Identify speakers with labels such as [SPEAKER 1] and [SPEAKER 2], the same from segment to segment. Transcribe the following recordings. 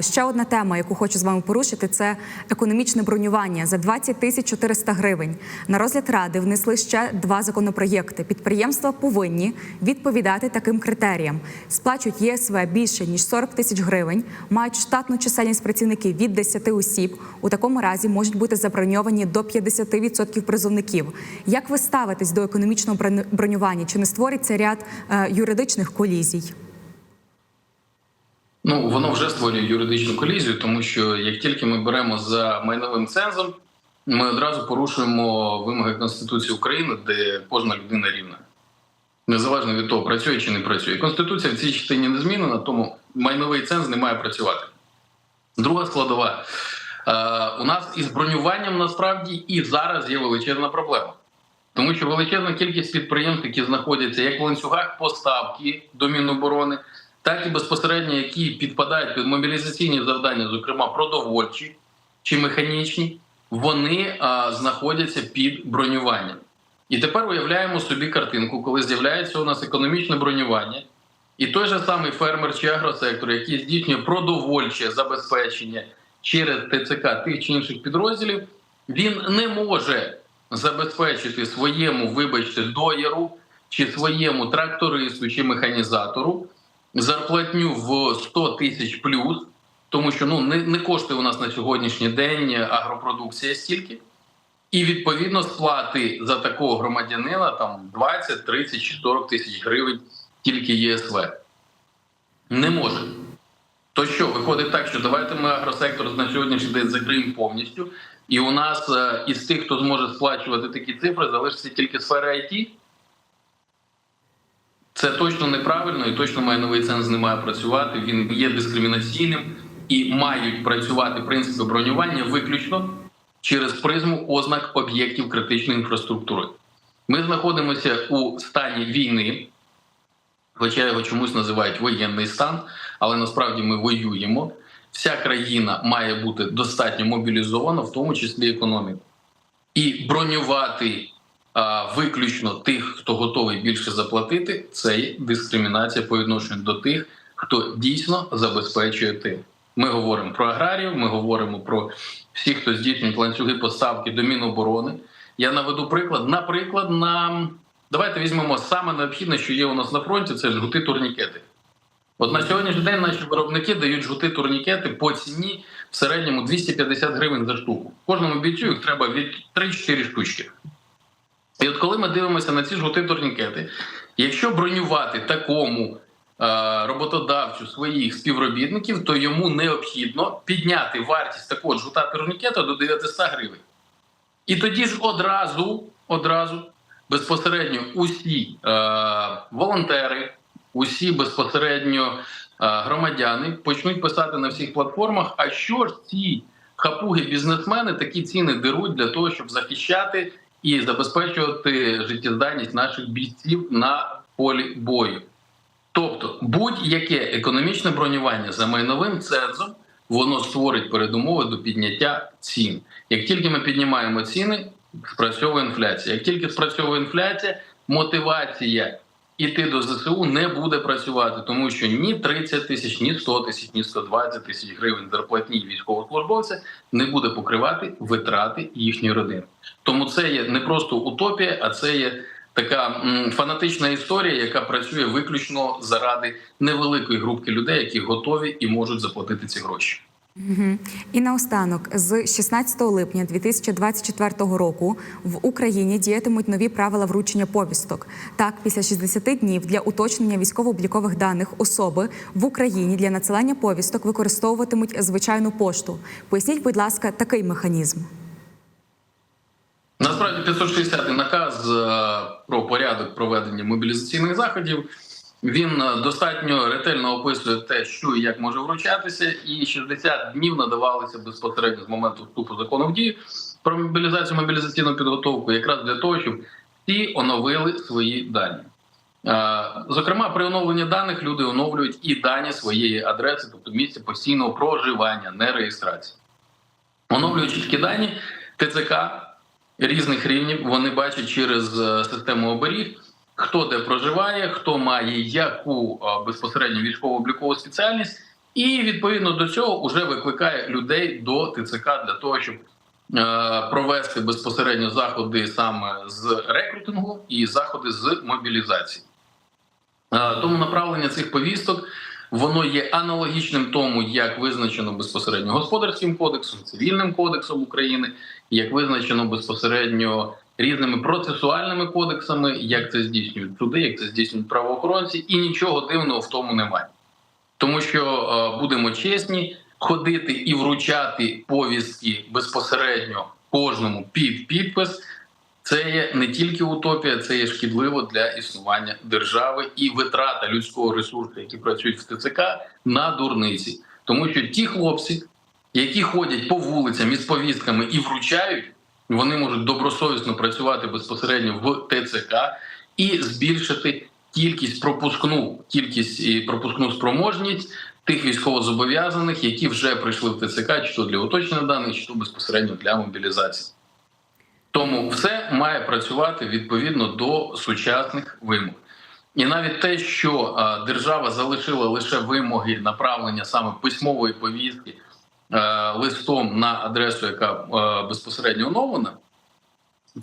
[SPEAKER 1] Ще одна тема, яку хочу з вами порушити, це економічне бронювання за 20 тисяч 400 гривень. На розгляд ради внесли ще два законопроєкти. Підприємства повинні відповідати таким критеріям. Сплачують ЄСВ більше ніж 40 тисяч гривень, мають штатну чисельність працівників від 10 осіб. У такому разі можуть бути заброньовані до 50% призовників. Як ви ставитесь до економічного броню- бронювання? Чи не створиться ряд е, юридичних колізій?
[SPEAKER 2] Ну, воно вже створює юридичну колізію, тому що як тільки ми беремо за майновим цензом, ми одразу порушуємо вимоги Конституції України, де кожна людина рівна. Незалежно від того, працює чи не працює. Конституція в цій частині не змінена, тому майновий ценз не має працювати. Друга складова. Е, у нас із бронюванням насправді і зараз є величезна проблема. Тому що величезна кількість підприємств, які знаходяться як в ланцюгах поставки до Міноборони, так і безпосередньо, які підпадають під мобілізаційні завдання, зокрема продовольчі чи механічні, вони а, знаходяться під бронюванням. І тепер уявляємо собі картинку, коли з'являється у нас економічне бронювання, і той же самий фермер чи агросектор, який здійснює продовольче забезпечення через ТЦК тих чи інших підрозділів, він не може забезпечити своєму, вибачте, дояру чи своєму трактористу чи механізатору зарплатню в 100 тисяч плюс, тому що ну не, не коштує у нас на сьогоднішній день агропродукція стільки, і відповідно сплати за такого громадянина там 20, 30 чи 40 тисяч гривень тільки ЄСВ. Не може. То що, виходить так, що давайте ми агросектор на сьогоднішній день закриємо повністю, і у нас е, із тих, хто зможе сплачувати такі цифри, залишиться тільки сфера IT. Це точно неправильно і точно майновий ценз не має працювати. Він є дискримінаційним і мають працювати принципи бронювання виключно через призму ознак об'єктів критичної інфраструктури. Ми знаходимося у стані війни, хоча його чомусь називають воєнний стан, але насправді ми воюємо. Вся країна має бути достатньо мобілізована, в тому числі економіка. І бронювати виключно тих, хто готовий більше заплатити, це є дискримінація по відношенню до тих, хто дійсно забезпечує тим. Ми говоримо про аграріїв, ми говоримо про всіх, хто здійснює ланцюги поставки до Міноборони. Я наведу приклад. Наприклад, на давайте візьмемо саме необхідне, що є у нас на фронті, це жгути турнікети. От на сьогоднішній день наші виробники дають жгути турнікети по ціні в середньому 250 гривень за штуку. Кожному бійцю їх треба від 3-4 штучки. І от коли ми дивимося на ці жгути турнікети, якщо бронювати такому е, роботодавцю своїх співробітників, то йому необхідно підняти вартість такого жгута турнікета до 900 гривень. І тоді ж одразу, одразу безпосередньо усі е, волонтери, усі безпосередньо е, громадяни почнуть писати на всіх платформах, а що ж ці хапуги бізнесмени такі ціни деруть для того, щоб захищати і забезпечувати життєздатність наших бійців на полі бою. Тобто будь-яке економічне бронювання за майновим цензом воно створить передумови до підняття цін. Як тільки ми піднімаємо ціни, спрацьовує інфляція. Як тільки спрацьовує інфляція, мотивація іти до ЗСУ не буде працювати, тому що ні 30 тисяч, ні 100 тисяч, ні 120 тисяч гривень зарплатні військовослужбовця не буде покривати витрати їхньої родини. Тому це є не просто утопія, а це є така фанатична історія, яка працює виключно заради невеликої групки людей, які готові і можуть заплатити ці гроші.
[SPEAKER 1] Мгм. І наостанок, з 16 липня 2024 року в Україні діятимуть нові правила вручення повісток. Так, після 60 днів для уточнення військово-облікових даних особи в Україні для надсилання повісток використовуватимуть звичайну пошту. Поясніть, будь ласка, такий механізм.
[SPEAKER 2] Насправді 560 наказ е, про порядок проведення мобілізаційних заходів. Він е, достатньо ретельно описує те, що і як може вручатися, і 60 днів надавалися безпосередньо з моменту вступу закону в дію про мобілізацію мобілізаційну підготовку, якраз для того, щоб всі оновили свої дані. Е, Зокрема, при оновленні даних люди оновлюють і дані своєї адреси, тобто місця постійного проживання, не реєстрації. Оновлюючи такі дані, ТЦК різних рівнів вони бачать через е, систему оберіг, хто де проживає, хто має яку безпосередньо військово-облікову спеціальність, і відповідно до цього вже викликає людей до ТЦК для того, щоб е, провести безпосередньо заходи саме з рекрутингу і заходи з мобілізації. Е, Тому направлення цих повісток воно є аналогічним тому, як визначено безпосередньо господарським кодексом, цивільним кодексом України, як визначено безпосередньо різними процесуальними кодексами, як це здійснюють суди, як це здійснюють правоохоронці, і нічого дивного в тому немає. Тому що е, будемо чесні, ходити і вручати повістки безпосередньо кожному під підпис. Це є не тільки утопія, це є шкідливо для існування держави і витрата людського ресурсу, які працюють в ТЦК, на дурниці. Тому що ті хлопці, які ходять по вулицям із повістками і вручають, вони можуть добросовісно працювати безпосередньо в ТЦК і збільшити кількість пропускну кількість і пропускну спроможність тих військовозобов'язаних, які вже прийшли в ТЦК, чи то для уточнення даних, чи то безпосередньо для мобілізації. Тому все має працювати відповідно до сучасних вимог. І навіть те, що держава залишила лише вимоги направлення саме письмової повістки листом на адресу, яка е, безпосередньо оновлена,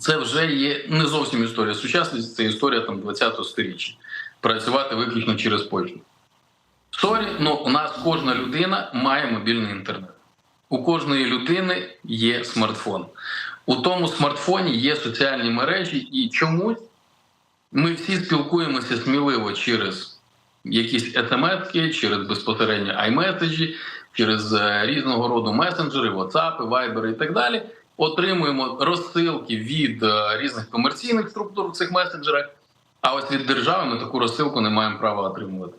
[SPEAKER 2] це вже є не зовсім історія сучасності, це історія там 20-го сторіччя. Працювати виключно через почту. Сорі, ну у нас кожна людина має мобільний інтернет. У кожної людини є смартфон. У тому смартфоні є соціальні мережі, і чомусь ми всі спілкуємося сміливо через якісь смс через безпосередньо iMessage, через е, різного роду месенджери, WhatsApp, Viber і так далі. Отримуємо розсилки від е, різних комерційних структур в цих месенджерах. А ось від держави ми таку розсилку не маємо права отримувати.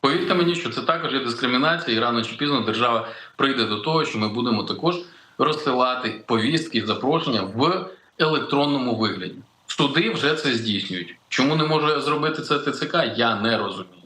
[SPEAKER 2] Повірте мені, що це також є дискримінація, і рано чи пізно держава прийде до того, що ми будемо також розсилати повістки і запрошення в електронному вигляді. Суди вже це здійснюють. Чому не може зробити це ТЦК? Я не розумію.